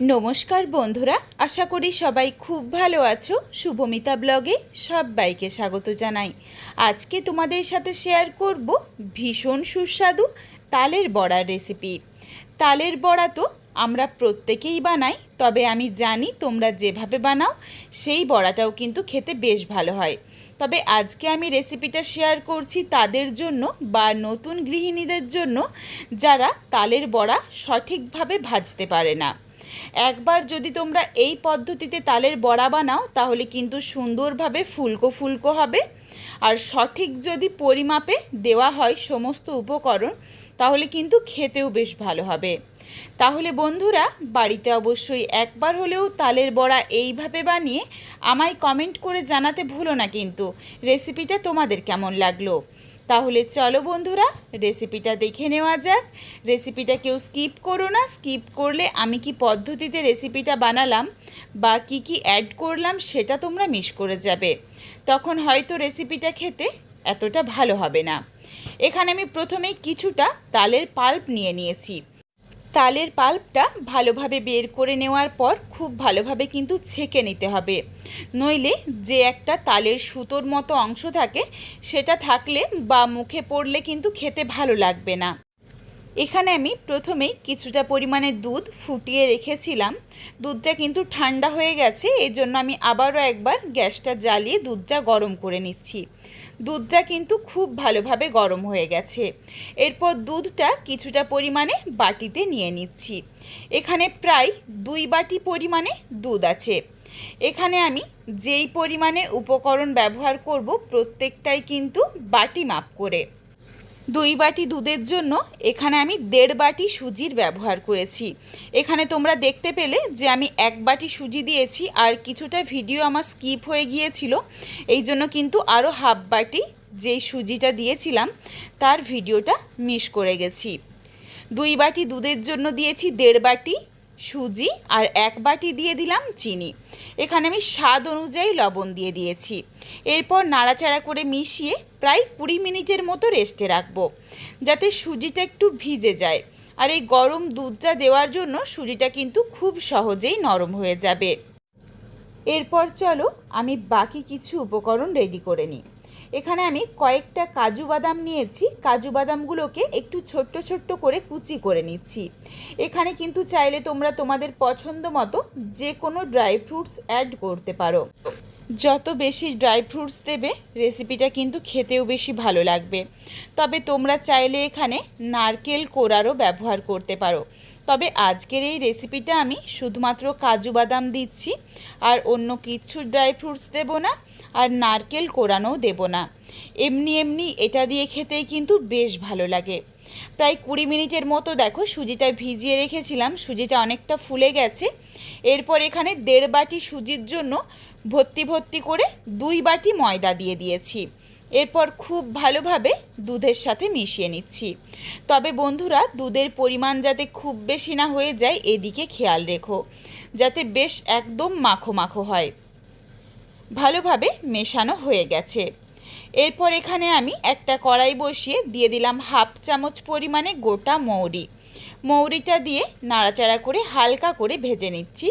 নমস্কার বন্ধুরা, আশা করি সবাই খুব ভালো আছো। শুভমিতা ব্লগে সবাইকে স্বাগত জানাই। আজকে তোমাদের সাথে শেয়ার করব ভীষণ সুস্বাদু তালের বড়ার রেসিপি তালের বড়া তো আমরা প্রত্যেকেই বানাই, তবে আমি জানি তোমরা যেভাবে বানাও, সেই বড়াটাও কিন্তু খেতে বেশ ভালো হয়। তবে আজকে আমি রেসিপিটা শেয়ার করছি তাদের জন্য বা নতুন গৃহিণীদের জন্য, যারা তালের বড়া সঠিকভাবে ভাজতে পারে না। একবার যদি তোমরা এই পদ্ধতিতে তালের বড়া বানাও, তাহলে কিন্তু সুন্দরভাবে ফুলকো ফুলকো হবে। আর সঠিক যদি পরিমাপে দেওয়া হয় সমস্ত উপকরণ, তাহলে কিন্তু খেতেও বেশ ভালো হবে। তাহলে বন্ধুরা, বাড়িতে অবশ্যই একবার হলেও তালের বড়া এইভাবে বানিয়ে আমায় কমেন্ট করে জানাতে ভুলো না কিন্তু। রেসিপিটা তোমাদের কেমন লাগল? তাহলে চলো বন্ধুরা রেসিপিটা দেখে নেওয়া যাক। রেসিপিটা কেউ স্কিপ করো না স্কিপ করলে আমি কি পদ্ধতিতে রেসিপিটা বানালাম বা কি কি অ্যাড করলাম সেটা তোমরা মিস করে যাবে। তখন হয়তো রেসিপিটা খেতে এতটা ভালো হবে না। এখানে আমি প্রথমেই কিছুটা তালের পাল্প নিয়ে নিয়েছি। তালের পাল্পটা ভালোভাবে বের করে নেওয়ার পর খুব ভালোভাবে কিন্তু ছেঁকে নিতে হবে। নইলে যে একটা তালের সুতোর মতো অংশ থাকে, সেটা থাকলে বা মুখে পড়লে কিন্তু খেতে ভালো লাগবে না। এখানে আমি প্রথমেই কিছুটা পরিমাণে দুধ ফুটিয়ে রেখেছিলাম। দুধটা কিন্তু ঠান্ডা হয়ে গেছে এই জন্য আমি আবারও একবার গ্যাসটা জ্বালিয়ে দুধটা গরম করে নিচ্ছি। দুধটা কিন্তু খুব ভালোভাবে গরম হয়ে গেছে। এরপর দুধটা কিছুটা পরিমাণে বাটিতে নিয়ে নিচ্ছি। এখানে প্রায় দুই বাটি পরিমাণে দুধ আছে। এখানে আমি যেই পরিমাণে উপকরণ ব্যবহার করব প্রত্যেকটাই কিন্তু বাটি মাপ করে। দুই বাটি দুধের জন্য এখানে আমি দেড় বাটি সুজির ব্যবহার করেছি। এখানে তোমরা দেখতে পেলে যে আমি এক বাটি সুজি দিয়েছি আর কিছুটা ভিডিও আমার স্কিপ হয়ে গিয়েছিল। এই জন্য কিন্তু আরও হাফ বাটি যেই সুজিটা দিয়েছিলাম, তার ভিডিওটা মিস করে গেছি। দুই বাটি দুধের জন্য দিয়েছি দেড় বাটি সুজি আর এক বাটি দিয়ে দিলাম চিনি। এখানে আমি স্বাদ অনুযায়ী লবণ দিয়ে দিয়েছি। এরপর নাড়াচাড়া করে মিশিয়ে প্রায় কুড়ি মিনিটের মতো রেস্টে রাখব, যাতে সুজিটা একটু ভিজে যায়। আর এই গরম দুধটা দেওয়ার জন্য সুজিটা কিন্তু খুব সহজেই নরম হয়ে যাবে। এরপর চলো আমি বাকি কিছু উপকরণ রেডি করে নিই। এখানে আমি কয়েকটা কাজু বাদাম নিয়েছি। কাজু বাদামগুলোকে একটু ছোট্ট ছোট্ট করে কুচি করে নিচ্ছি। এখানে কিন্তু চাইলে তোমরা তোমাদের পছন্দ মতো যে কোনো ড্রাই ফ্রুটস অ্যাড করতে পারো। যত বেশি ড্রাই ফ্রুটস দেবে রেসিপিটা কিন্তু খেতেও বেশি ভালো লাগবে। তবে তোমরা চাইলে এখানে নারকেল কোড়ারও ব্যবহার করতে পারো। তবে আজকের এই রেসিপিটা আমি শুধুমাত্র কাজু বাদাম দিচ্ছি, আর অন্য কিচ্ছু ড্রাই ফ্রুটস দেবো না, আর নারকেল কোরানোও দেবো না। এমনি এমনি এটা দিয়ে খেতেই কিন্তু বেশ ভালো লাগে। প্রায় কুড়ি মিনিটের মতো দেখো সুজিটা ভিজিয়ে রেখেছিলাম, সুজিটা অনেকটা ফুলে গেছে। এরপর এখানে দেড় বাটি সুজির জন্য ভর্তি ভর্তি করে দুই বাটি ময়দা দিয়ে দিয়েছি। এরপর খুব ভালোভাবে দুধের সাথে মিশিয়ে নিচ্ছি। তবে বন্ধুরা, দুধের পরিমাণ যাতে খুব বেশি না হয়ে যায়, এদিকে খেয়াল রেখো, যাতে বেশ একদম মাখো মাখো হয়। ভালোভাবে মেশানো হয়ে গেছে। এরপর এখানে আমি একটা কড়াই বসিয়ে দিয়ে দিলাম হাফ চামচ পরিমাণে গোটা মৌরি। মৌরিটা দিয়ে নাড়াচাড়া করে হালকা করে ভেজে নিচ্ছি।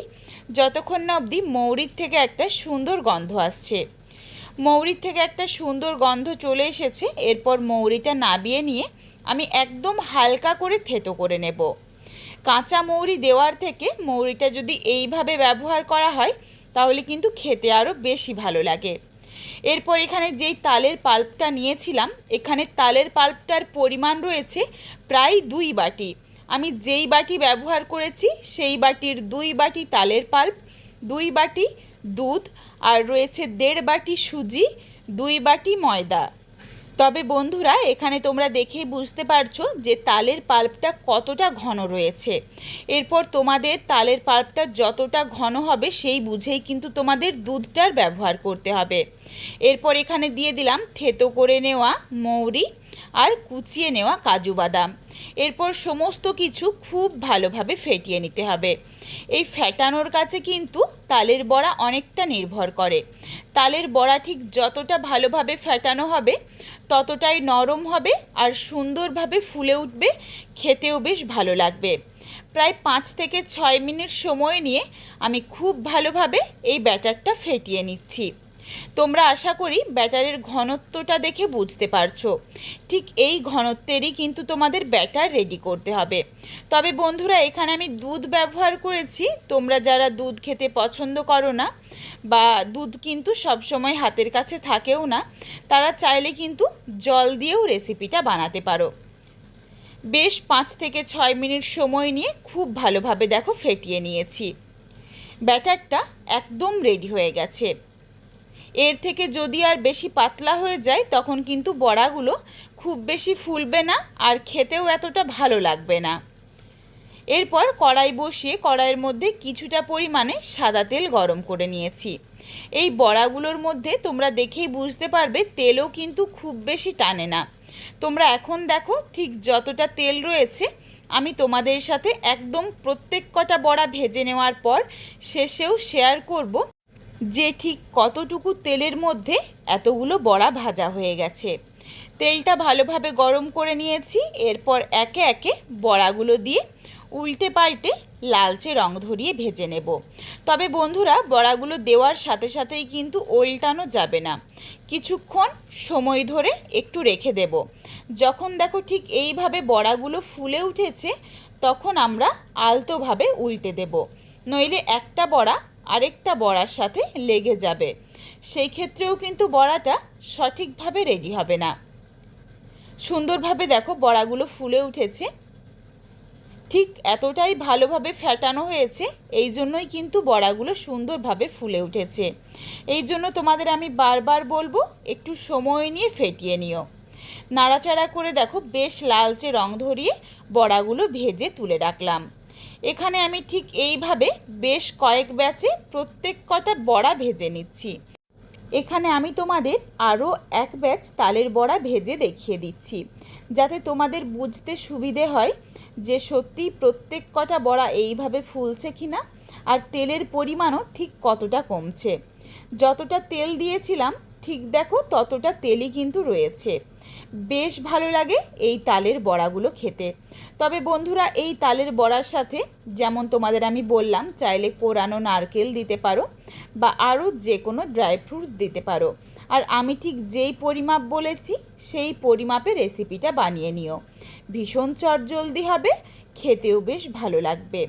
যতক্ষণ না অবধি মৌরির থেকে একটা সুন্দর গন্ধ আসছে। মৌরির থেকে একটা সুন্দর গন্ধ চলে এসেছে, এরপর মৌরিটা নাবিয়ে নিয়ে আমি একদম হালকা করে থেতো করে নেব। কাঁচা মৌরি দেওয়ার থেকে মৌরিটা যদি এইভাবে ব্যবহার করা হয়, তাহলে কিন্তু খেতে আরও বেশি ভালো লাগে। এরপর এখানে যেই তালের পাল্পটা নিয়েছিলাম, এখানে তালের পাল্পটার পরিমাণ রয়েছে প্রায় দুই বাটি। আমি যেই বাটি ব্যবহার করেছি, সেই বাটির দুই বাটি তালের পাল্প, দুই বাটি দুধ, আর রয়েছে দেড় বাটি সুজি, দুই বাটি ময়দা। তবে বন্ধুরা, এখানে তোমরা দেখেই বুঝতে পারছ যে তালের পাল্পটা কতটা ঘন রয়েছে। এরপর তোমাদের তালের পাল্পটা যতটা ঘন হবে, সেই বুঝেই কিন্তু তোমাদের দুধটার ব্যবহার করতে হবে। এরপর এখানে দিয়ে দিলাম থেতো করে নেওয়া মৌরি আর কুচিয়ে নেওয়া কাজু বাদাম। এরপর সমস্ত কিছু খুব ভালোভাবে ফেটিয়ে নিতে হবে। এই ফেটানোর কাছে কিন্তু তালের বড়া অনেকটা নির্ভর করে। তালের বড়া ঠিক যতটা ভালোভাবে ফেটানো হবে, ততটাই নরম হবে আর সুন্দরভাবে ফুলে উঠবে, খেতেও বেশ ভালো লাগবে। প্রায় পাঁচ থেকে ছয় মিনিট সময় নিয়ে আমি খুব ভালোভাবে এই ব্যাটারটা ফেটিয়ে নিচ্ছি। তোমরা আশা করি ব্যাটারের ঘনত্বটা দেখে বুঝতে পারছ। ঠিক এই ঘনত্বেরই কিন্তু তোমাদের ব্যাটার রেডি করতে হবে। তবে বন্ধুরা, এখানে আমি দুধ ব্যবহার করেছি। তোমরা যারা দুধ খেতে পছন্দ করো না বা দুধ কিন্তু সবসময় হাতের কাছে থাকেও না, তারা চাইলে কিন্তু জল দিয়েও রেসিপিটা বানাতে পারো। বেশ পাঁচ থেকে ছয় মিনিট সময় নিয়ে খুব ভালোভাবে দেখো, ফেটিয়ে নিয়েছি। ব্যাটারটা একদম রেডি হয়ে গেছে। এর থেকে যদি আর বেশি পাতলা হয়ে যায়, তখন কিন্তু বড়াগুলো খুব বেশি ফুলবে না আর খেতেও এতটা ভালো লাগবে না। এরপর কড়াই বসিয়ে কড়াইয়ের মধ্যে কিছুটা পরিমাণে সাদা তেল গরম করে নিয়েছি। এই বড়াগুলোর মধ্যে তোমরা দেখেই বুঝতে পারবে, তেলও কিন্তু খুব বেশি টানে না। তোমরা এখন দেখো ঠিক যতটা তেল রয়েছে, আমি তোমাদের সাথে একদম প্রত্যেক কটা বড়া ভেজে নেওয়ার পর শেষেও শেয়ার করব যে ঠিক কতটুকু তেলের মধ্যে এতগুলো বড়া ভাজা হয়ে গেছে। তেলটা ভালোভাবে গরম করে নিয়েছি, এরপর একে একে বড়াগুলো দিয়ে উল্টে পাল্টে লালচে রং ধরিয়ে ভেজে নেব। তবে বন্ধুরা, বড়াগুলো দেওয়ার সাথে সাথেই কিন্তু উল্টানো যাবে না। কিছুক্ষণ সময় ধরে একটু রেখে দেব। যখন দেখো ঠিক এইভাবে বড়াগুলো ফুলে উঠেছে, তখন আমরা আলতোভাবে উল্টে দেব। নইলে একটা বড়া আরেকটা বড়ার সাথে লেগে যাবে। সেই ক্ষেত্রেও কিন্তু বড়াটা সঠিকভাবে রেডি হবে না। সুন্দরভাবে দেখো বড়াগুলো ফুলে উঠেছে। ঠিক এতটাই ভালোভাবে ফ্যাটানো হয়েছে, এই জন্যই কিন্তু বড়াগুলো সুন্দরভাবে ফুলে উঠেছে। এই জন্য তোমাদের আমি বারবার বলব, একটু সময় নিয়ে ফেটিয়ে নিও। নাড়াচাড়া করে দেখো বেশ লালচে রং ধরিয়ে বড়াগুলো ভেজে তুলে রাখলাম। এখানে আমি ঠিক এইভাবে বেশ কয়েক ব্যাচে প্রত্যেক কটা বড়া ভেজে নিচ্ছি। এখানে আমি তোমাদের আরও এক ব্যাচ তালের বড়া ভেজে দেখিয়ে দিচ্ছি, যাতে তোমাদের বুঝতে সুবিধে হয় যে সত্যি প্রত্যেক কটা বড়া এইভাবে ফুলছে কি না আর তেলের পরিমাণও ঠিক কতটা কমছে। যতটা তেল দিয়েছিলাম ঠিক দেখো ততটা তেলই কিন্তু রয়েছে। বেশ ভালো লাগে এই তালের বড়াগুলো খেতে। তবে বন্ধুরা, এই তালের বড়ার সাথে যেমন তোমাদের আমি বললাম, চাইলে কোরানো নারকেল দিতে পারো বা আরও যে কোনো ড্রাই ফ্রুটস দিতে পারো। আর আমি ঠিক যেই পরিমাপ বলেছি, সেই পরিমাপে রেসিপিটা বানিয়ে নিও। ভীষণ চটজলদি হবে খেতেও বেশ ভালো লাগবে।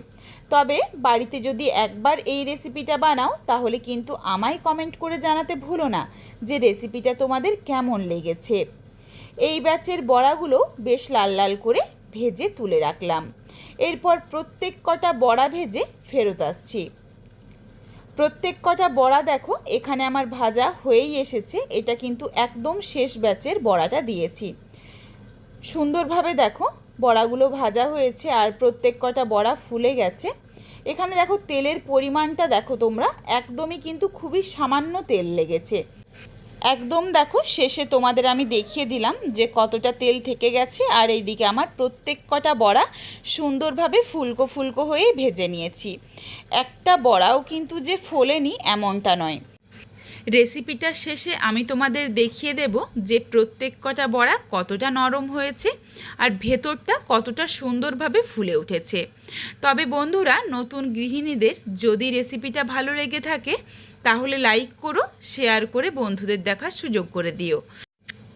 তবে বাড়িতে যদি একবার এই রেসিপিটা বানাও, তাহলে কিন্তু আমায় কমেন্ট করে জানাতে ভুলো না যে রেসিপিটা তোমাদের কেমন লেগেছে। এই ব্যাচের বড়াগুলো বেশ লাল লাল করে ভেজে তুলে রাখলাম। এরপর প্রত্যেক কটা বড়া ভেজে ফেরত আসছি। প্রত্যেক কটা বড়া দেখো, এখানে আমার ভাজা হয়েই এসেছে। এটা কিন্তু একদম শেষ ব্যাচের বড়াটা দিয়েছি। সুন্দরভাবে দেখো বড়াগুলো ভাজা হয়েছে আর প্রত্যেক কটা বড়া ফুলে গেছে। এখানে দেখো তেলের পরিমাণটা দেখো তোমরা, একদমই কিন্তু খুবই সামান্য তেল লেগেছে। একদম দেখো শেষে তোমাদের আমি দেখিয়ে দিলাম যে কতটা তেল থেকে গেছে আর এইদিকে আমার প্রত্যেক কটা বড়া সুন্দরভাবে ফুলকো ফুলকো হয়ে ভেজে নিয়েছি। একটা বড়াও কিন্তু যে ফোলেনি এমনটা নয়। রেসিপিটার শেষে আমি তোমাদের দেখিয়ে দেব যে প্রত্যেক কটা বড়া কতটা নরম হয়েছে আর ভেতরটা কতটা সুন্দরভাবে ফুলে উঠেছে। তবে বন্ধুরা, নতুন গৃহিণীদের যদি রেসিপিটা ভালো লেগে থাকে, তাহলে লাইক করো শেয়ার করে বন্ধুদের দেখার সুযোগ করে দিও।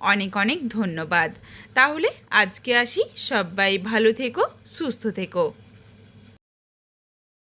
অনেক অনেক ধন্যবাদ। তাহলে আজকে আসি। সবাই ভালো থেকো সুস্থ থেকো।